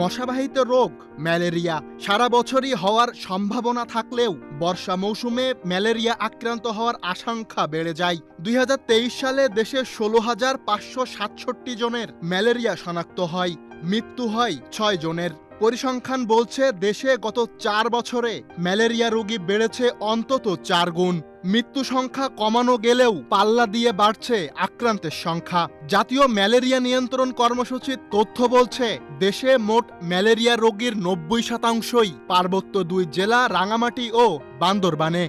মশাবাহিত রোগ, ম্যালেরিয়া সারা বছরই হওয়ার সম্ভাবনা থাকলেও বর্ষা মৌসুমে ম্যালেরিয়া আক্রান্ত হওয়ার আশঙ্কা বেড়ে যায়। দুই হাজার তেইশ সালে দেশে ষোলো হাজার পাঁচশো সাতষট্টি জনের ম্যালেরিয়া শনাক্ত হয়, মৃত্যু হয় ছয় জনের। পরিসংখ্যান বলছে, দেশে গত চার বছরে ম্যালেরিয়া রোগী বেড়েছে অন্তত চার গুণ। মৃত্যু সংখ্যা কমানো গেলেও পাল্লা দিয়ে বাড়ছে আক্রান্তের সংখ্যা। জাতীয় ম্যালেরিয়া নিয়ন্ত্রণ কর্মসূচির তথ্য বলছে, দেশে মোট ম্যালেরিয়া রোগীর নব্বই শতাংশই পার্বত্য দুই জেলা, রাঙামাটি ও বান্দরবানে।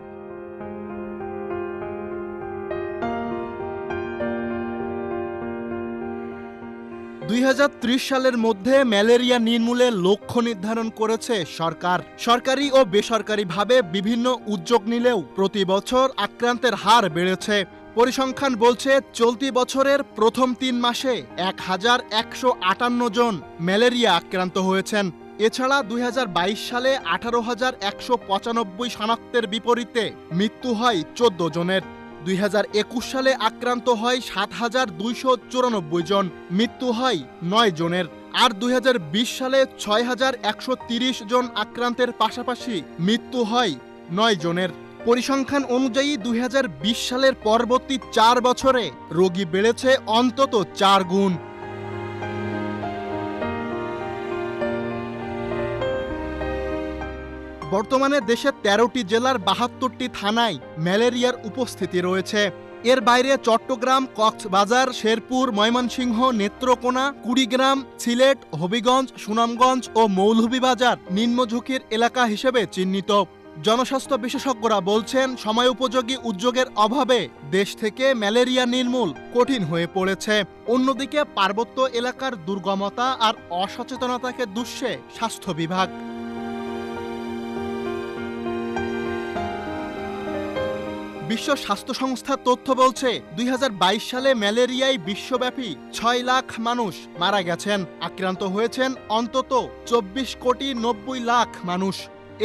দুই হাজার ত্রিশ সালের মধ্যে ম্যালেরিয়া নির্মূলে লক্ষ্য নির্ধারণ করেছে সরকার। সরকারি ও বেসরকারিভাবে বিভিন্ন উদ্যোগ নিলেও প্রতি বছর আক্রান্তের হার বেড়েছে। পরিসংখ্যান বলছে, চলতি বছরের প্রথম তিন মাসে এক হাজার একশো আটান্ন জন ম্যালেরিয়া আক্রান্ত হয়েছেন। এছাড়া দুই হাজার বাইশ সালে আঠারো হাজার একশো পঁচানব্বই শনাক্তের বিপরীতে মৃত্যু হয় চোদ্দ জনের। দুই হাজার একুশ সালে আক্রান্ত হয় সাত হাজার দুইশো চুরানব্বই জন, মৃত্যু হয় নয় জনের। আর দুই হাজার বিশ সালে ছয় হাজার একশো তিরিশ জন আক্রান্তের পাশাপাশি মৃত্যু হয় নয় জনের। পরিসংখ্যান অনুযায়ী দুই হাজার বিশ সালের পরবর্তী চার বছরে রোগী বেড়েছে অন্তত চার গুণ। বর্তমানে দেশের তেরোটি জেলার বাহাত্তরটি থানায় ম্যালেরিয়ার উপস্থিতি রয়েছে। এর বাইরে চট্টগ্রাম, কক্সবাজার, শেরপুর, ময়মনসিংহ, নেত্রকোনা, কুড়িগ্রাম, সিলেট, হবিগঞ্জ, সুনামগঞ্জ ও মৌলভীবাজার নিম্নঝুঁকির এলাকা হিসেবে চিহ্নিত। জনস্বাস্থ্য বিশেষজ্ঞরা বলছেন, সময় উপযোগী উদ্যোগের অভাবে দেশ থেকে ম্যালেরিয়া নির্মূল কঠিন হয়ে পড়েছে। অন্যদিকে পার্বত্য এলাকার দুর্গমতা আর অসচেতনতাকে দুষছে স্বাস্থ্য বিভাগ। বিশ্ব স্বাস্থ্য সংস্থার তথ্য বলছে, দুই হাজার বাইশ সালে ম্যালেরিয়ায় বিশ্বব্যাপী ছয় লাখ মানুষ মারা গেছেন। আক্রান্ত হয়েছেন অন্তত চব্বিশ কোটি নব্বই লাখ মানুষ।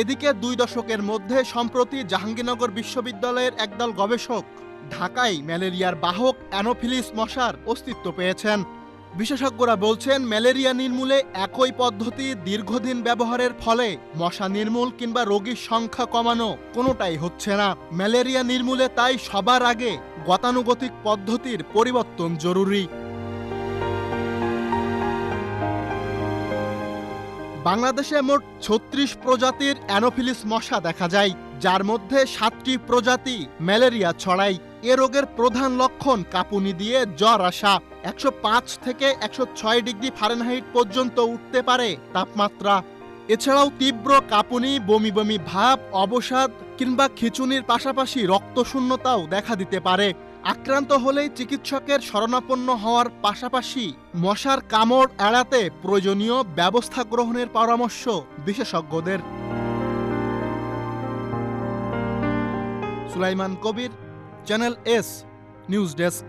এদিকে দুই দশকের মধ্যে সম্প্রতি জাহাঙ্গীরনগর বিশ্ববিদ্যালয়ের একদল গবেষক ঢাকায় ম্যালেরিয়ার বাহক অ্যানোফিলিস মশার অস্তিত্ব পেয়েছেন। বিশেষজ্ঞরা বলছেন, ম্যালেরিয়া নির্মূলে একই পদ্ধতি দীর্ঘদিন ব্যবহারের ফলে মশা নির্মূল কিংবা রোগীর সংখ্যা কমানো কোনোটাই হচ্ছে না। ম্যালেরিয়া নির্মূলে তাই সবার আগে গতানুগতিক পদ্ধতির পরিবর্তন জরুরি। বাংলাদেশে মোট ছত্রিশ প্রজাতির অ্যানোফিলিস মশা দেখা যায়। যার মধ্যে সাতটি প্রজাতি ম্যালেরিয়া ছড়াই। এ রোগের প্রধান লক্ষণ কাঁপুনি দিয়ে জ্বর আসা। একশো পাঁচ থেকে একশো ছয় ডিগ্রি ফারেনহাইট পর্যন্ত উঠতে পারে তাপমাত্রা। এছাড়াও তীব্র কাঁপুনি, বমি বমি ভাব, অবসাদ কিংবা খিচুনির পাশাপাশি রক্তশূন্যতাও দেখা দিতে পারে। আক্রান্ত হলেই চিকিৎসকের শরণাপন্ন হওয়ার পাশাপাশি মশার কামড় এড়াতে প্রয়োজনীয় ব্যবস্থা গ্রহণের পরামর্শ বিশেষজ্ঞদের। Sulaiman Kabir channel S news desk